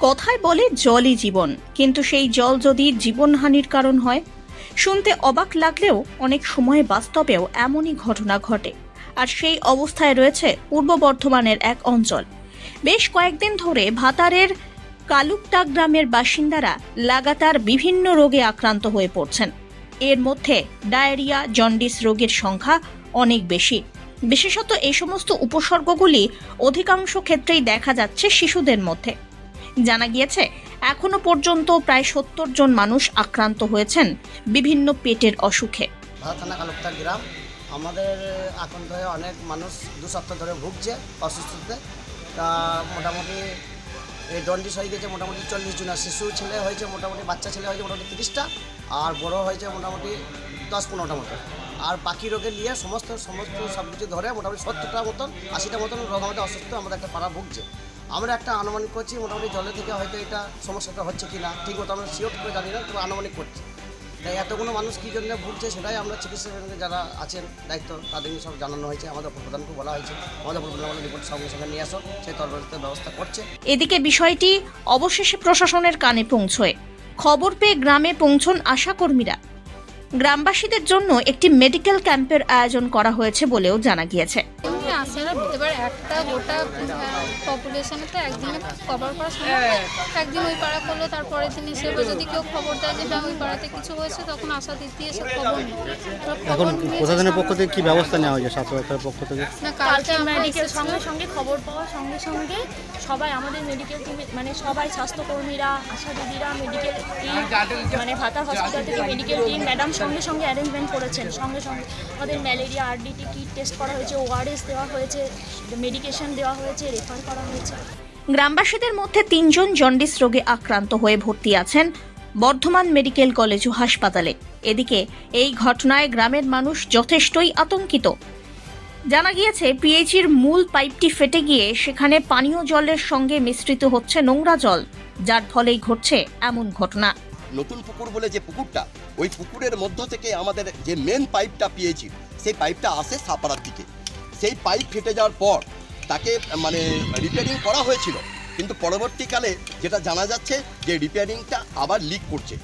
কথায় বলে জলই জীবন। কিন্তু সেই জল যদি জীবনহানির কারণ হয়, শুনতে অবাক লাগলেও অনেক সময় বাস্তবেও এমনই ঘটনা ঘটে। আর সেই অবস্থায় রয়েছে পূর্ব বর্ধমানের এক অঞ্চল। বেশ কয়েকদিন ধরে ভাতারের কালুকটা গ্রামের বাসিন্দারা লাগাতার বিভিন্ন রোগে আক্রান্ত হয়ে পড়ছেন। এর মধ্যে ডায়রিয়া, জন্ডিস রোগের সংখ্যা অনেক বেশি। বিশেষত এই সমস্ত উপসর্গগুলি অধিকাংশ ক্ষেত্রেই দেখা যাচ্ছে শিশুদের মধ্যে। জানা গিয়েছে, এখনও পর্যন্ত প্রায় সত্তর জন মানুষ আক্রান্ত হয়েছেন বিভিন্ন পেটের অসুখে। গ্রাম। আমাদের এখন ধরে অনেক মানুষ দু সপ্তাহ ধরে ভুগছে অসুস্থতে। তা মোটামুটি এই দন্ডিস হয়ে গেছে মোটামুটি চল্লিশ জন শিশু ছেলে হয়েছে মোটামুটি, বাচ্চা ছেলে হয়েছে মোটামুটি তিরিশটা। আর বড় হয়েছে মোটামুটি দশ পনেরোটা মতো। আর বাকি রোগে নিয়ে সমস্ত সমস্ত সব কিছু ধরে মোটামুটি সত্তরটা মতন, আশিটা মতন রোগ আমাদের অসুস্থ, আমাদের একটা পাড়া ভুগছে। আমরা একটা আনুমানিক করছি, মোটামুটি জলে থেকে হয়তো এটা সমস্যাটা হচ্ছে কি না ঠিক মতো আমরা সিওর করে জানি না, তবে আনুমানিক করছি। তাই এতগুলো মানুষ কী জন্য ভুগছে সেটাই আমরা চিকিৎসা যারা আছেন, দায়িত্ব তাদেরকে সব জানানো হয়েছে, আমাদের প্রধানকে বলা হয়েছে। আমাদের প্রধান আমাদের রিপোর্ট সঙ্গে সঙ্গে নিয়ে আসো সেই তরবারিতে ব্যবস্থা করছে। এদিকে বিষয়টি অবশেষে প্রশাসনের কানে পৌঁছয়। খবর পেয়ে গ্রামে পৌঁছন আশাকর্মীরা গ্রামবাসীদের জন্য একটি মেডিকেল ক্যাম্পের আয়োজন করা হয়েছে বলেও জানা গিয়েছে। আসে না এবার একটা গোটা পপুলেশনে তো একদিনে কভার করা সম্ভব একদিন ওই পাড়া করল তারপরের দিন এসে যদি কেউ খবর দেয় যে হ্যাঁ ওই পাড়াতে কিছু হয়েছে তখন আশা দিতে এসে খবর এখন প্রশাসনের পক্ষ থেকে কি ব্যবস্থা নেওয়া হয়েছে স্বাস্থ্য দপ্তরের পক্ষ থেকে? না কালকে মেডিকেল সঙ্গে সঙ্গে খবর পাওয়ার সঙ্গে সঙ্গে সবাই আমাদের মেডিকেল টিমে মানে সবাই স্বাস্থ্যকর্মীরা আশা দিদিরা মেডিকেল টিম মানে ভাতার হসপিটাল থেকে মেডিকেল টিম ম্যাডাম সঙ্গে সঙ্গে অ্যারেঞ্জমেন্ট করেছেন। সঙ্গে সঙ্গে আমাদের ম্যালেরিয়া আরডিটি কিট টেস্ট করা হয়েছে ওআরএস দেওয়া হয়েছে মেডিকেশন দেওয়া হয়েছে রেফার করা হয়েছে। গ্রামবাসীদের মধ্যে তিনজন জন্ডিস রোগে আক্রান্ত হয়ে ভর্তি আছেন বর্ধমান মেডিকেল কলেজ ও হাসপাতালে। এদিকে এই ঘটনায় গ্রামের মানুষ যথেষ্টই আতঙ্কিত। জানা গিয়েছে পিএইচির মূল পাইপটি ফেটে গিয়ে সেখানে পানীয় জলের সঙ্গে মিশ্রিত হচ্ছে নোংরা জল যার ফলেই ঘটছে এমন ঘটনা। নতুন পুকুর বলে যে পুকুরটা ওই পুকুরের মধ্য থেকে আমাদের যে মেন পাইপটা পেয়েছি সেই পাইপটা আসে সাপাড়ার দিকে। সেই পাইপ ফেটে যাওয়ার পর তাকে মানে রিপেয়ারিং করা হয়েছিল। কিন্তু পরবর্তীকালে যেটা জানা যাচ্ছে যে রিপেয়ারিংটা আবার লিক করছে।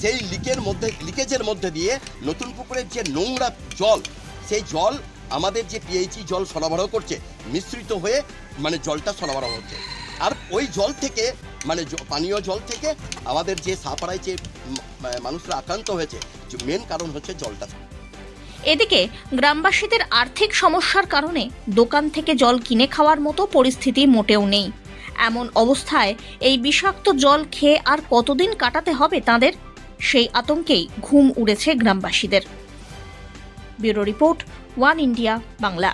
সেই লিকের মধ্যে লিকেজের মধ্যে দিয়ে নতুন পুকুরের যে নোংরা জল, সেই জল আমাদের যে পিএইচি জল সরবরাহ করছে, মিশ্রিত হয়ে মানে জলটা সরবরাহ হচ্ছে। আর ওই জল থেকে মানে পানীয় জল থেকে আমাদের যে সাপাড়ায় যে মানুষরা আক্রান্ত হয়েছে মেন কারণ হচ্ছে জলটা। এদিকে গ্রামবাসীদের আর্থিক সমস্যার কারণে দোকান থেকে জল কিনে খাওয়ার মতো পরিস্থিতি মোটেও নেই। এমন অবস্থায় এই বিষাক্ত জল খেয়ে আর কতদিন কাটাতে হবে তাদের? সেই আতঙ্কেই ঘুম উড়েছে গ্রামবাসীদের। Bureau report, one India, Bangla.